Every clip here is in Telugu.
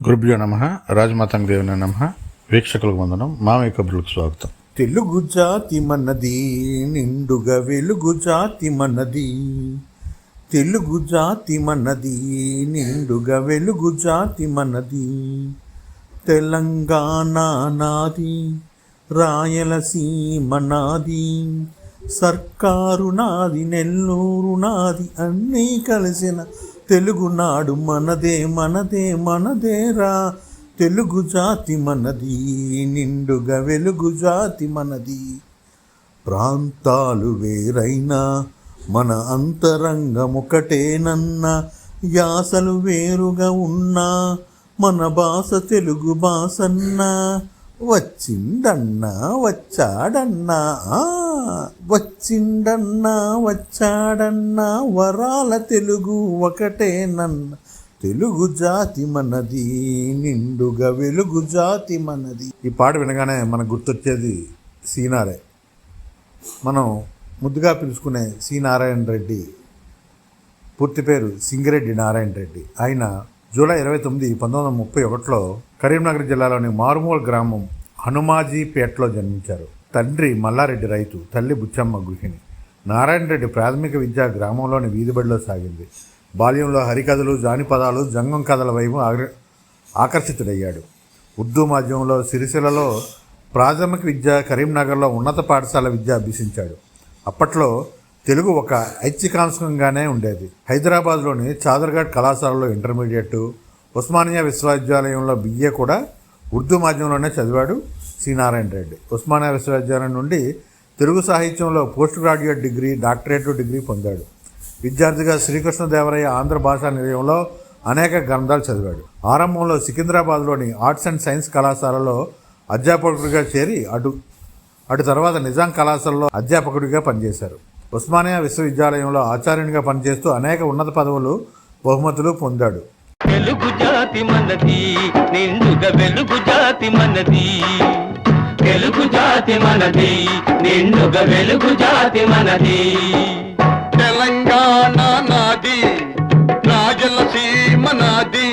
గురుభ్యో నమ రాజమాతంగ దేవుని నమ వీక్షకులకు వందనం మామయ్య కబుర్లకు స్వాగతం. తెలుగు జాతి మనది నిండుగా వెలుగు జాతి మనది తెలుగు జాతి మనది నిండుగా వెలుగు జాతి మనది తెలంగాణ నాది రాయలసీమ నాది సర్కారు నాది నెల్లూరు నాది అన్నీ కలిసిన తెలుగునాడు మనదే మనదే మనదేరా తెలుగు జాతి మనది నిండుగా వెలుగు జాతి మనది. ప్రాంతాలు వేరైనా మన అంతరంగం ఒకటేనన్న యాసలు వేరుగా ఉన్నా మన భాష తెలుగు భాషన్నా. వచ్చిండన్నా వచ్చాడన్నా వచ్చిండన్నా వచ్చాడన్నా వరాల తెలుగు ఒకటేనన్న. తెలుగు జాతి మనది నిండుగా వెలుగు జాతి మనది. ఈ పాట వినగానే మనకు గుర్తొచ్చేది సీనారే. మనం ముద్దుగా పిలుచుకునే సి నారాయణ రెడ్డి పూర్తి పేరు సింగిరెడ్డి నారాయణ రెడ్డి ఆయన జూలై ఇరవై తొమ్మిది పంతొమ్మిది వందల ముప్పై ఒకటిలో కరీంనగర్ జిల్లాలోని మారుమూల గ్రామం హనుమాజీపేటలో జన్మించారు. తండ్రి మల్లారెడ్డి రైతు తల్లి బుచ్చమ్మ గృహిణి. నారాయణ రెడ్డి ప్రాథమిక విద్య గ్రామంలోని వీధిబడిలో సాగింది. బాల్యంలో హరికథలు జానిపదాలు జంగం కథల వైపు ఆగ్ర- ఆకర్షితుడయ్యాడు. ఉర్దూ మాధ్యమంలో సిరిసిలలో ప్రాథమిక విద్య కరీంనగర్లో ఉన్నత పాఠశాల విద్య అభ్యసించాడు. అప్పట్లో తెలుగు ఒక ఐచ్ఛికాంశంగానే ఉండేది. హైదరాబాద్లోని చాదర్ఘాట్ కళాశాలలో ఇంటర్మీడియట్ ఉస్మానియా విశ్వవిద్యాలయంలో బిఏ కూడా ఉర్దూ మాధ్యమంలోనే చదివాడు సి నారాయణ రెడ్డి. ఉస్మానియా విశ్వవిద్యాలయం నుండి తెలుగు సాహిత్యంలో post graduate degree doctorate degree పొందాడు. విద్యార్థిగా శ్రీకృష్ణదేవరయ్య ఆంధ్ర భాషా నిలయంలో అనేక గ్రంథాలు చదివాడు. ఆరంభంలో సికింద్రాబాద్లోని ఆర్ట్స్ అండ్ సైన్స్ కళాశాలలో అధ్యాపకుడిగా చేరి అటు అటు తర్వాత నిజాం కళాశాలలో అధ్యాపకుడిగా పనిచేశారు. ఉస్మానియా విశ్వవిద్యాలయంలో ఆచార్యునిగా పనిచేస్తూ అనేక ఉన్నత పదవులు బహుమతులు పొందాడు. తెలుగు జాతి మనది నిండుగా వెలుగు జాతి మనది. తెలుగు జాతి మనది నిండుగా వెలుగు జాతి మనది. తెలంగాణ నాది రాజలసీమ నాది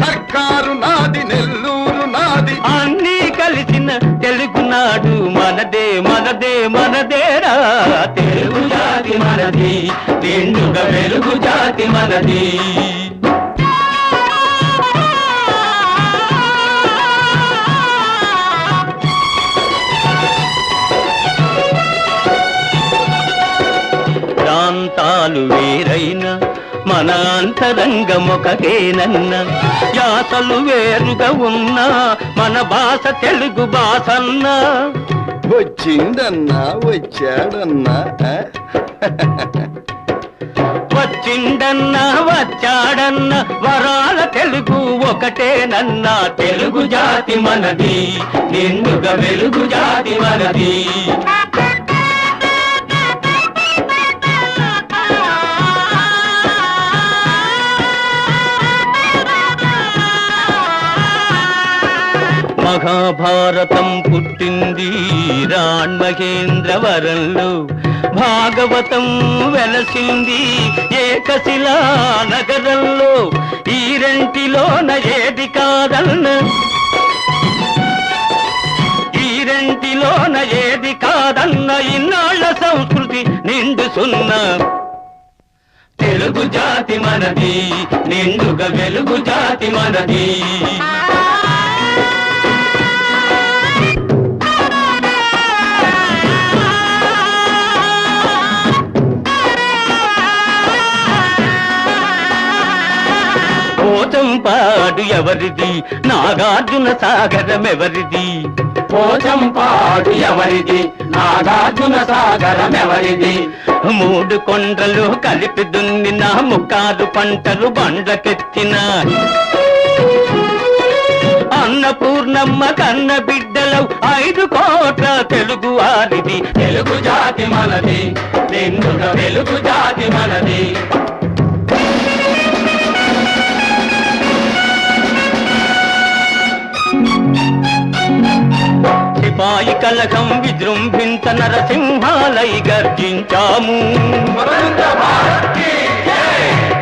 సర్కారు నాది నెల్లూరు నాది. అన్నీ కలిసిన తెలుగునాడు మనదే మనదే మనదేరా మనది నిండుగా వెలుగు జాతి మనది. ప్రాంతాలు వేరైన మన అంతరంగం ఒకటేనన్న యాసలు వేరుగా ఉన్నా మన భాష తెలుగు భాషన్నా. వచ్చిందన్నా వచ్చాడన్నా వచ్చిండన్నా వచ్చాడన్న వరాల తెలుగు ఒకటేనన్నా తెలుగు జాతి మనది నిండుగా వెలుగు జాతి మనది. మహాభారతం పుట్టింది రాణ్మహేంద్రవరంలో భాగవతం వెలసింది ఏకశిలా నగరంలో. ఈ రెంటిలోన ఏది కాదన్న? ఈ రెంటిలోన ఏది కాదన్న? ఇన్నాళ్ళ సంస్కృతి నిండు సున్నా. తెలుగు జాతి మనది నిండుగా వెలుగు జాతి మనది. ఎవరిది? నాగార్జున సాగరం ఎవరిది పోచంపాడు ఎవరిది? నాగార్జున సాగరం ఎవరిది మూడు కొండలు కలిపి దున్నిన ముక్కారు పంటలు బండ్లకెత్తిన. అన్నపూర్ణమ్మ కన్న బిడ్డలు ఐదు కోట్ల తెలుగు వారిది. తెలుగు జాతి మనది. నిండుగా తెలుగు జాతి మనది. సిపాయి కలకం విజృంభించ నరసింహాలై గర్జించాము.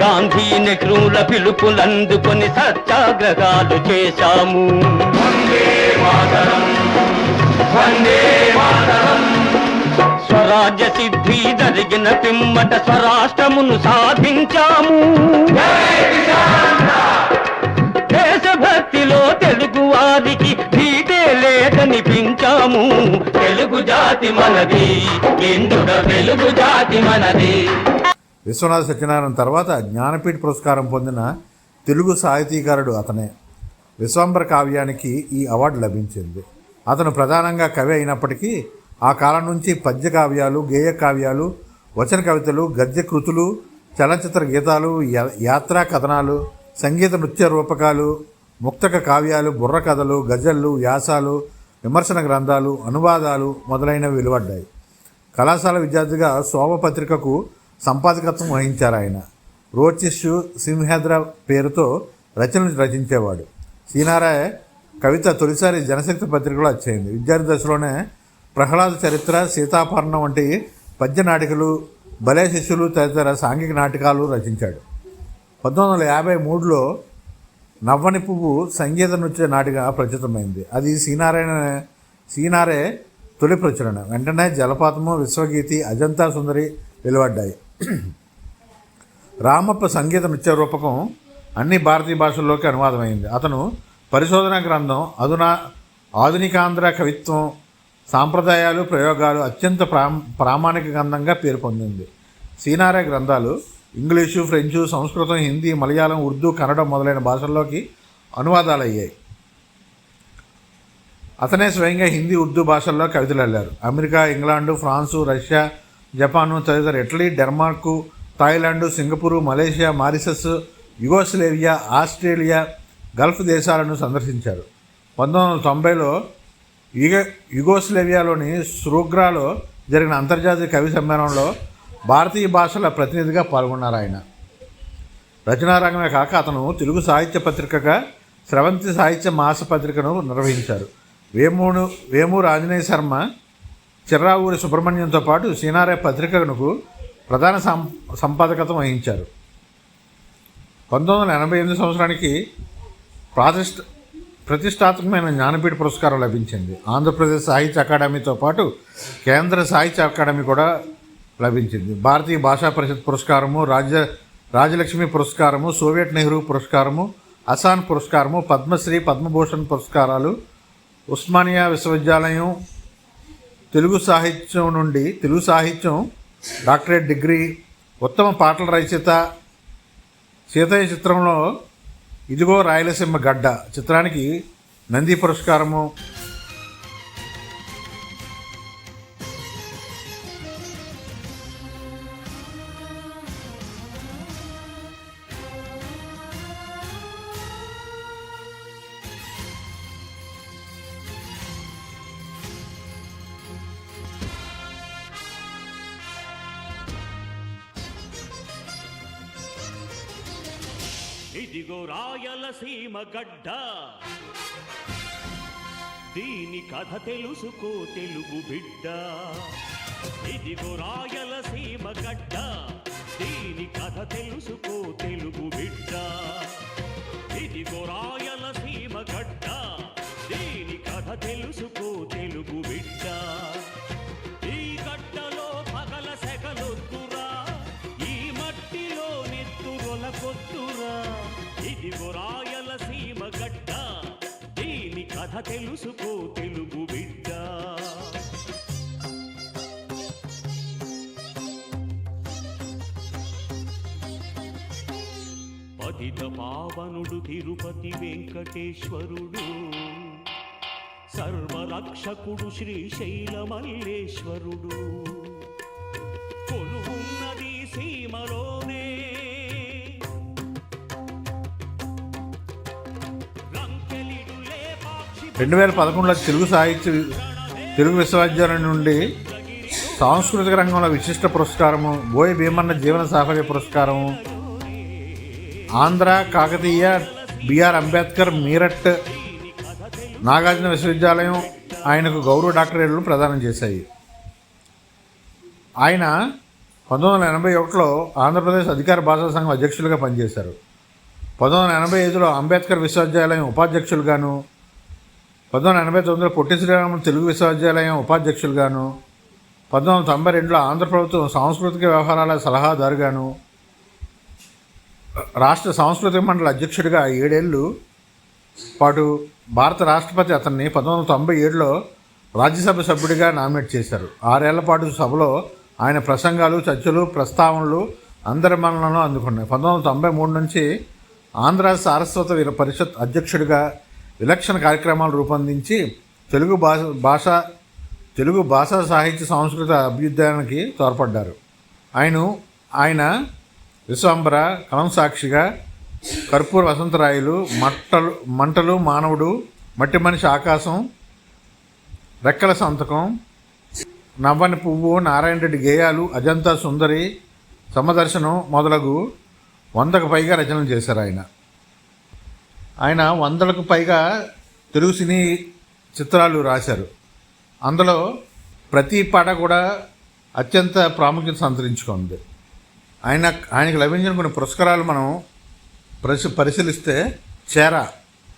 గాంధీ నెహ్రూల పిలుపులందుకొని సత్యాగ్రహాలు చేశాము. స్వరాజ్య సిద్ధి జరిగిన పిమ్మట స్వరాష్ట్రమును సాధించాము. దేశభక్తిలో తెలుగు జాతి మనది. ఎందుక తెలుగు జాతి మనది. విశ్వనాథ సత్యనారాయణ తర్వాత జ్ఞానపీఠ పురస్కారం పొందిన తెలుగు సాహితీకారుడు అతనే. విశ్వంబర కావ్యానికి ఈ అవార్డు లభించింది. అతను ప్రధానంగా కవి అయినప్పటికీ ఆ కాలం నుంచి పద్య కావ్యాలు గేయ కావ్యాలు వచన కవితలు గద్య కృతులు చలనచిత్ర గీతాలు యాత్రా కథనాలు సంగీత నృత్య రూపకాలు ముక్తక కావ్యాలు బుర్ర కథలు గజళ్ళు వ్యాసాలు విమర్శన గ్రంథాలు అనువాదాలు మొదలైనవి వెలువడ్డాయి. కళాశాల విద్యార్థిగా శోభ పత్రికకు సంపాదకత్వం వహించారు ఆయన. రోచిషు సింహేద్ర పేరుతో రచనలు రచించేవాడు. సీనారాయ కవిత తొలిసారి జనశక్తి పత్రికలో వచ్చేయింది విద్యార్థి దశలోనే ప్రహ్లాద చరిత్ర సీతాపర్ణం వంటి పద్య నాటికలు బలే శిష్యులు తదితర సాంఘిక నాటకాలు రచించాడు. పంతొమ్మిది వందల యాభై మూడులో నవ్వని పువ్వు సంగీత నృత్య నాటిగా ప్రచురితమైంది. అది సీనారాయణ సీనారే తొలి ప్రచురణ. వెంటనే జలపాతము విశ్వగీతి అజంతా సుందరి వెలువడ్డాయి. రామప్ప సంగీత నృత్య రూపకం అన్ని భారతీయ భాషల్లోకి అనువాదమైంది. అతను పరిశోధన గ్రంథం అధునా ఆధునికాంధ్ర కవిత్వం సాంప్రదాయాలు ప్రయోగాలు అత్యంత ప్రా ప్రామాణిక గ్రంథంగా పేరు పొందింది. సీనారే గ్రంథాలు ఇంగ్లీషు ఫ్రెంచు సంస్కృతం హిందీ మలయాళం ఉర్దూ కన్నడం మొదలైన భాషల్లోకి అనువాదాలు అయ్యాయి అతనే స్వయంగా హిందీ ఉర్దూ భాషల్లో కవితలు అల్లారు. America England France Russia Japan తదితర Italy Denmark Thailand Singapore Malaysia Mauritius Yugoslavia Australia Gulf దేశాలను సందర్శించారు. పంతొమ్మిది వందల తొంభైలో యుగ యుగోస్లేవియాలోని స్రూగ్రాలో జరిగిన అంతర్జాతీయ కవి సమ్మేళనంలో భారతీయ భాషల ప్రతినిధిగా పాల్గొన్నారు ఆయన. రచనారంగమే కాక అతను తెలుగు సాహిత్య పత్రికగా స్రవంతి సాహిత్య మాస పత్రికను నిర్వహించారు. వేమూరు వేమూరు ఆంజనేయ శర్మ చిర్రావూరి సుబ్రహ్మణ్యంతో పాటు సీనారే పత్రికకు ప్రధాన సం సంపాదకత్వం వహించారు. పంతొమ్మిది వందల ఎనభై ఎనిమిది సంవత్సరానికి ప్రాతిష్ట ప్రతిష్టాత్మకమైన జ్ఞానపీఠ పురస్కారం లభించింది. ఆంధ్రప్రదేశ్ సాహిత్య అకాడమీతో పాటు కేంద్ర సాహిత్య అకాడమీ కూడా లభించింది. భారతీయ భాషా పరిషత్ పురస్కారము రాజ్య రాజలక్ష్మి పురస్కారము సోవియట్ నెహ్రూ పురస్కారము అసాన్ పురస్కారము పద్మశ్రీ పద్మభూషణ్ పురస్కారాలు ఉస్మానియా విశ్వవిద్యాలయం తెలుగు సాహిత్యం నుండి తెలుగు సాహిత్యం డాక్టరేట్ డిగ్రీ ఉత్తమ పాటల రచయిత సీతయ్య చిత్రంలో ఇదిగో రాయలసీమ గడ్డ చిత్రానికి నంది పురస్కారము ఇదిగో రాయలసీమ గడ్డ. దీని కథ తెలుసుకో తెలుగు బిడ్డ. ఇదిగో రాయలసీమ గడ్డ. దీని కథ తెలుసుకో తెలుగు బిడ్డ. ఇదిగో రాయలసీమ గడ్డ. దీని కథ తెలుసుకో తెలుగు బిడ్డ. పతిత పావనుడు తిరుపతి వెంకటేశ్వరుడు సర్వరక్షకుడు శ్రీశైల మల్లేశ్వరుడు రెండు వేల పదకొండులో తెలుగు సాహిత్య తెలుగు విశ్వవిద్యాలయం నుండి సాంస్కృతిక రంగంలో విశిష్ట పురస్కారము బోయ భీమన్న జీవన సాఫల్య పురస్కారము ఆంధ్ర కాకతీయ బిఆర్ అంబేద్కర్ మీరట్ నాగార్జున విశ్వవిద్యాలయం ఆయనకు గౌరవ డాక్టరేట్లు ప్రదానం చేశాయి. ఆయన పంతొమ్మిది వందల ఎనభై ఒకటిలో ఆంధ్రప్రదేశ్ అధికార భాషా సంఘం అధ్యక్షులుగా పనిచేశారు. పంతొమ్మిది వందల ఎనభై ఐదులో అంబేద్కర్ విశ్వవిద్యాలయం ఉపాధ్యక్షులుగాను పంతొమ్మిది వందల ఎనభై తొమ్మిదిలో పొట్టి శ్రీరాములు తెలుగు విశ్వవిద్యాలయం ఉపాధ్యక్షులుగాను పంతొమ్మిది వందల తొంభై రెండులో ఆంధ్ర ప్రభుత్వం సాంస్కృతిక వ్యవహారాల సలహాదారుగాను రాష్ట్ర సాంస్కృతిక మండలి అధ్యక్షుడిగా ఏడేళ్ళు పాటు భారత రాష్ట్రపతి అతన్ని పంతొమ్మిది వందల తొంభై ఏడులో రాజ్యసభ సభ్యుడిగా నామినేట్ చేశారు. ఆరేళ్ళ పాటు సభలో ఆయన ప్రసంగాలు చర్చలు ప్రస్తావనలు అందరి మన్నలను అందుకున్నాయి. పంతొమ్మిది వందల తొంభై మూడు నుంచి ఆంధ్ర సారస్వత పరిషత్ అధ్యక్షుడిగా విలక్షణ కార్యక్రమాలు రూపొందించి తెలుగు భాష భాష తెలుగు భాషా సాహిత్య సాంస్కృతిక అభ్యుదయానికి తోడ్పడ్డారు. ఆయన ఆయన విశ్వంబర కలం సాక్షిగా కర్పూర వసంతరాయలు మట్టలు మంటలు మానవుడు మట్టి మనిషి ఆకాశం రెక్కల సంతకం నవ్వని పువ్వు నారాయణ రెడ్డి గేయాలు అజంతా సుందరి సమదర్శనం మొదలగు వందకు పైగా రచనలు చేశారు ఆయన. ఆయన వందలకు పైగా తెలుగు సినీ చిత్రాలు రాశారు. అందులో ప్రతి పాట కూడా అత్యంత ప్రాముఖ్యత సంతరించుకుంది. ఆయన ఆయనకు లభించిన కొన్ని పురస్కారాలు మనం పరిశీ పరిశీలిస్తే చేర.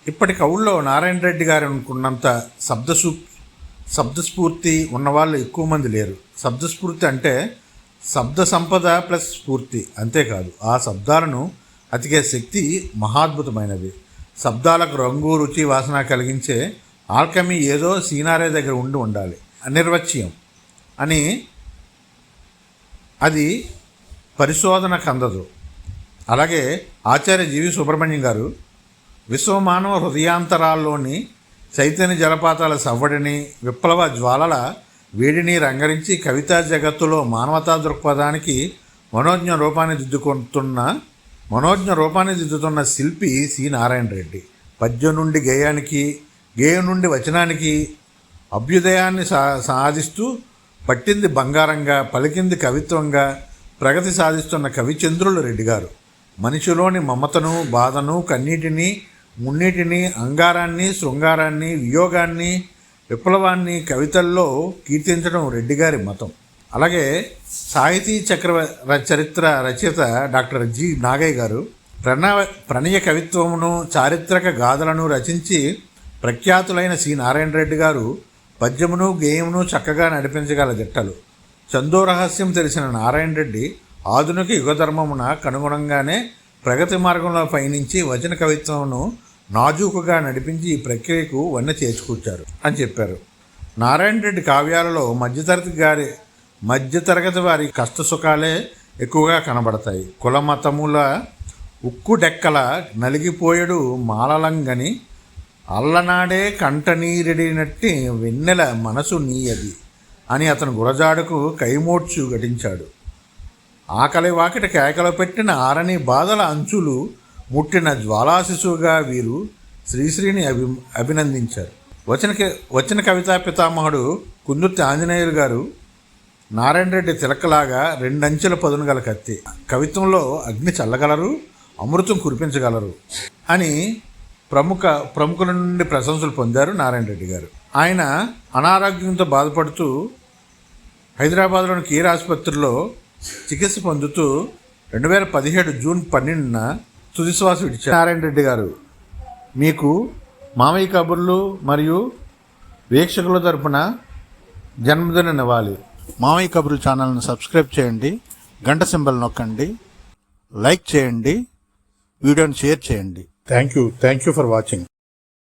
ఇప్పటి కవుల్లో నారాయణ రెడ్డి గారు అనుకున్నంత శబ్దసు శబ్దస్ఫూర్తి ఉన్నవాళ్ళు ఎక్కువ మంది లేరు. శబ్దస్ఫూర్తి అంటే శబ్ద సంపద ప్లస్ స్ఫూర్తి అంతేకాదు. ఆ శబ్దాలను అతికే శక్తి మహాద్భుతమైనది. శబ్దాలకు రంగు రుచి వాసన కలిగించే ఆల్కమీ ఏదో సీనారే దగ్గర ఉండి ఉండాలి. అనిర్వచ్యం అని అది పరిశోధనకు అందదు అలాగే ఆచార్య జీవి సుబ్రహ్మణ్యం గారు విశ్వమానవ హృదయాంతరాల్లోని చైతన్య జలపాతాల సవ్వడిని విప్లవ జ్వాలల వేడిని రంగరించి కవితా జగత్తులో మానవతా దృక్పథానికి మనోజ్ఞ రూపాన్ని దిద్దుకుంటున్న మనోజ్ఞ రూపాన్ని దిద్దుతున్న శిల్పి సి. నారాయణ రెడ్డి. పద్యం నుండి గేయానికి గేయం నుండి వచనానికి అభ్యుదయాన్ని సా సాధిస్తూ పట్టింది బంగారంగా పలికింది కవిత్వంగా ప్రగతి సాధిస్తున్న కవిచంద్రులు రెడ్డి గారు. మనిషిలోని మమతను బాధను కన్నీటిని మున్నీటిని అంగారాన్ని శృంగారాన్ని వియోగాన్ని విప్లవాన్ని కవితల్లో కీర్తించడం రెడ్డి గారి మతం. అలాగే సాహితీ చక్ర ర- చరిత్ర రచయిత డాక్టర్ జి. నాగయ్య గారు ప్రణవ ప్రణయ కవిత్వమును చారిత్రక గాథలను రచించి ప్రఖ్యాతులైన సి. నారాయణ రెడ్డి గారు పద్యమును గేయమును చక్కగా నడిపించగల దిట్టలు చందో రహస్యం తెలిసిన నారాయణ రెడ్డి ఆధునిక యుగధర్మమున కనుగుణంగానే ప్రగతి మార్గంలో పయనించి వచన కవిత్వమును నాజూకుగా నడిపించి ఈ ప్రక్రియకు వన్నె చేర్చుకొచ్చారు అని చెప్పారు. నారాయణ రెడ్డి కావ్యాలలో మధ్యతరగతి గారి మధ్యతరగతి వారి కష్ట సుఖాలే ఎక్కువగా కనబడతాయి. కుల మతముల ఉక్కు డెక్కల నలిగిపోయడు మాలలంగని అల్లనాడే కంటనీరెడినట్టి వెన్నెల మనసు నీయది అని అతను గురజాడుకు కైమోడ్చు ఘటించాడు. ఆకలి వాకిట కేకలు పెట్టిన ఆరని బాధల అంచులు ముట్టిన జ్వాలాశిశువుగా వీరు శ్రీశ్రీని అభి అభినందించారు. వచన వచన కవితా పితామహుడు కుందుర్తి ఆంజనేయులు గారు నారాయణ రెడ్డి తిలకలాగా రెండంచెల పదును గల కత్తి. కవిత్వంలో అగ్ని చల్లగలరు అమృతం కురిపించగలరు అని ప్రముఖ ప్రముఖుల నుండి ప్రశంసలు పొందారు నారాయణ రెడ్డి గారు. ఆయన అనారోగ్యంతో బాధపడుతూ హైదరాబాద్లోని కీర్ ఆసుపత్రిలో చికిత్స పొందుతూ రెండు వేల పదిహేడు జూన్ పన్నెండున తుదిశ్వాస విడిచారు నారాయణ రెడ్డి గారు. మీకు మామయ్య కబుర్లు మరియు వీక్షకుల తరపున జన్మదిన నివ్వాలి మామయ్య కబురు ఛానల్ని సబ్స్క్రైబ్ చేయండి గంట సింబల్ నొక్కండి లైక్ చేయండి వీడియోని షేర్ చేయండి. Thank you thank you for watching